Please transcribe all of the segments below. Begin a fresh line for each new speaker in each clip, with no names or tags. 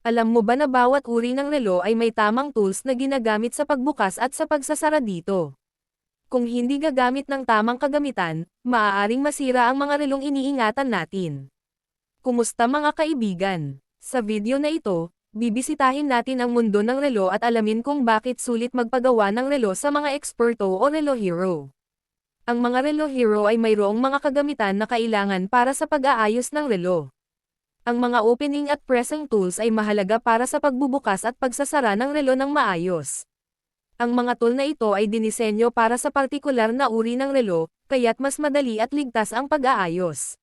Alam mo ba na bawat uri ng relo ay may tamang tools na ginagamit sa pagbukas at sa pagsasara dito? Kung hindi gagamit ng tamang kagamitan, maaaring masira ang mga relong iniingatan natin. Kumusta mga kaibigan? Sa video na ito, bibisitahin natin ang mundo ng relo at alamin kung bakit sulit magpagawa ng relo sa mga eksperto o relo hero. Ang mga relo hero ay mayroong mga kagamitan na kailangan para sa pag-aayos ng relo. Ang mga opening at pressing tools ay mahalaga para sa pagbubukas at pagsasara ng relo ng maayos. Ang mga tool na ito ay dinisenyo para sa partikular na uri ng relo, kaya't mas madali at ligtas ang pag-aayos.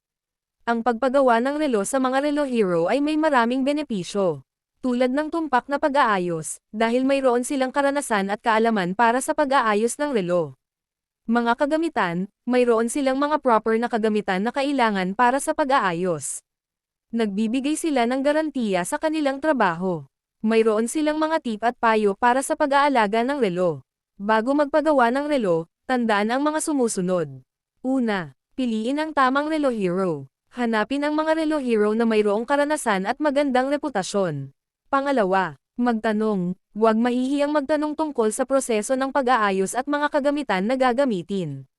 Ang pagpagawa ng relo sa mga relo hero ay may maraming benepisyo. Tulad ng tumpak na pag-aayos, dahil mayroon silang karanasan at kaalaman para sa pag-aayos ng relo. Mga kagamitan, mayroon silang mga proper na kagamitan na kailangan para sa pag-aayos. Nagbibigay sila ng garantiya sa kanilang trabaho. Mayroon silang mga tip at payo para sa pag-aalaga ng relo. Bago magpagawa ng relo, tandaan ang mga sumusunod. Una, piliin ang tamang relo hero. Hanapin ang mga relo hero na mayroong karanasan at magandang reputasyon. Pangalawa, magtanong. Huwag mahihiyang magtanong tungkol sa proseso ng pag-aayos at mga kagamitan na gagamitin.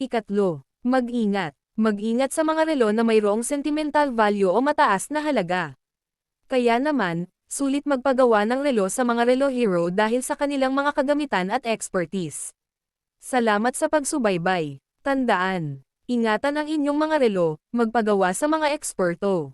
Ikatlo, mag-ingat. Mag-ingat sa mga relo na mayroong sentimental value o mataas na halaga. Kaya naman, sulit magpagawa ng relo sa mga relo hero dahil sa kanilang mga kagamitan at expertise. Salamat sa pagsubaybay. Tandaan, ingatan ang inyong mga relo, magpagawa sa mga eksperto.